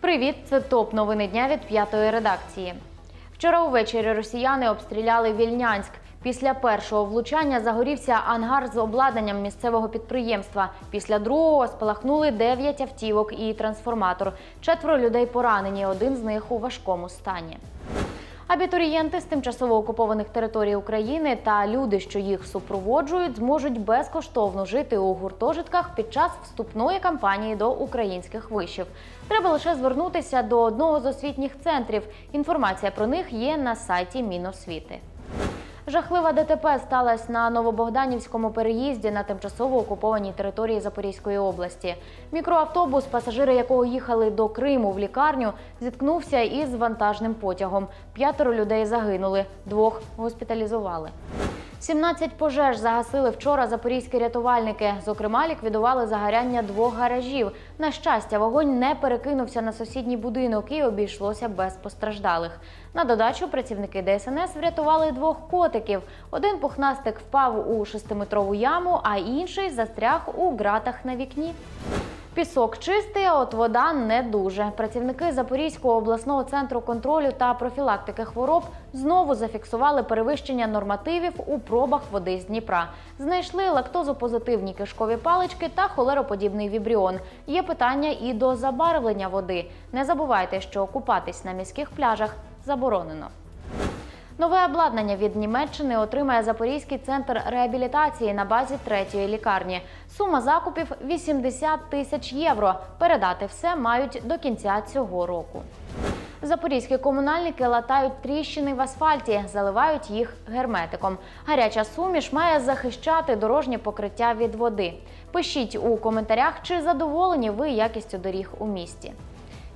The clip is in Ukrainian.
Привіт, це топ новини дня від п'ятої редакції. Вчора увечері росіяни обстріляли Вільнянськ. Після першого влучання загорівся ангар з обладнанням місцевого підприємства. Після другого спалахнули дев'ять автівок і трансформатор. Четверо людей поранені. Один з них у важкому стані. Абітурієнти з тимчасово окупованих територій України та люди, що їх супроводжують, зможуть безкоштовно жити у гуртожитках під час вступної кампанії до українських вишів. Треба лише звернутися до одного з освітніх центрів. Інформація про них є на сайті Міносвіти. Жахлива ДТП сталася на Новобогданівському переїзді на тимчасово окупованій території Запорізької області. Мікроавтобус, пасажири якого їхали до Криму в лікарню, зіткнувся із вантажним потягом. П'ятеро людей загинули, двох госпіталізували. 17 пожеж загасили вчора запорізькі рятувальники. Зокрема, ліквідували загоряння двох гаражів. На щастя, вогонь не перекинувся на сусідній будинок і обійшлося без постраждалих. На додачу працівники ДСНС врятували двох котиків. Один пухнастик впав у шестиметрову яму, а інший застряг у ґратах на вікні. Пісок чистий, а от вода не дуже. Працівники Запорізького обласного центру контролю та профілактики хвороб знову зафіксували перевищення нормативів у пробах води з Дніпра. Знайшли лактозопозитивні кишкові палички та холероподібний вібріон. Є питання і до забарвлення води. Не забувайте, що купатись на міських пляжах заборонено. Нове обладнання від Німеччини отримає Запорізький центр реабілітації на базі третьої лікарні. Сума закупів 80 тисяч євро. Передати все мають до кінця цього року. Запорізькі комунальники латають тріщини в асфальті, заливають їх герметиком. Гаряча суміш має захищати дорожнє покриття від води. Пишіть у коментарях, чи задоволені ви якістю доріг у місті.